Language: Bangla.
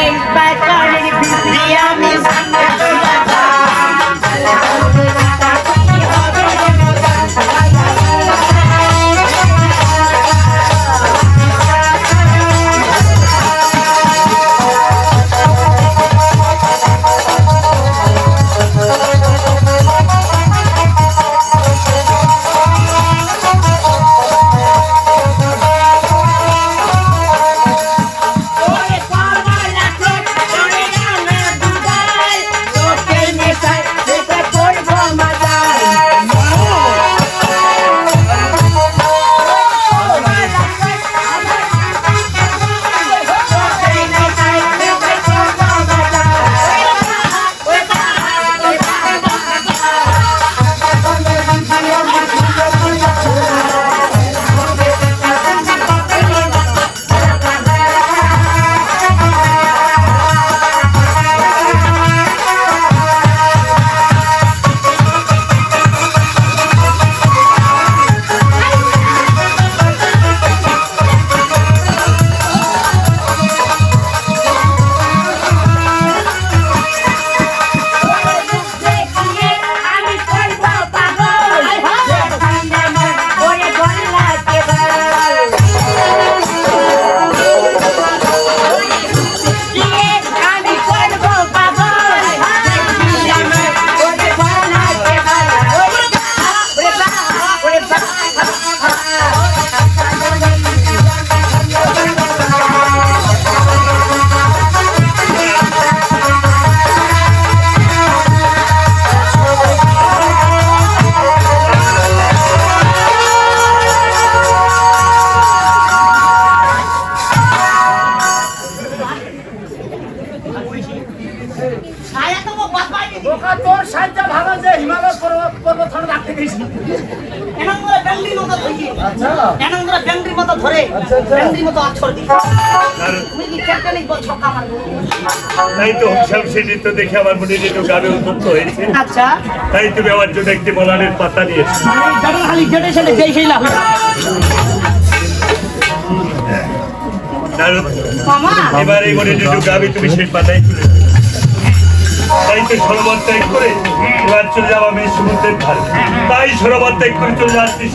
Back is Bad ওই যে হিমালয় পর্বত পর্বত ধরে রাখতে গেছি। এমন করে মতো ধরি আচ্ছা। এমন মতো ধরে আচ্ছা, আচ্ছা। মতো আছর দিই তুমি কি খেলতে বল ছক্কা মারবো তাই তো হিসাব সেটি তো দেখে আমার মনে একটু গাবে উদ্যুক্ত হয়েছে। আচ্ছা। তাই তুমি আমার জন্য একটি বলারের পাতা নিয়েছো মানে খালি জেটে সেটে যেই সেই লাভ এবার এই মনে একটু গাবে তুমি সেই পাতায় তুলে দিও। তাই তো সরোবর ত্যাগ করে এবার চলে যাব আমি সমুদ্রের ধারে তাই সরোবর ত্যাগ করে চলে যাচ্ছি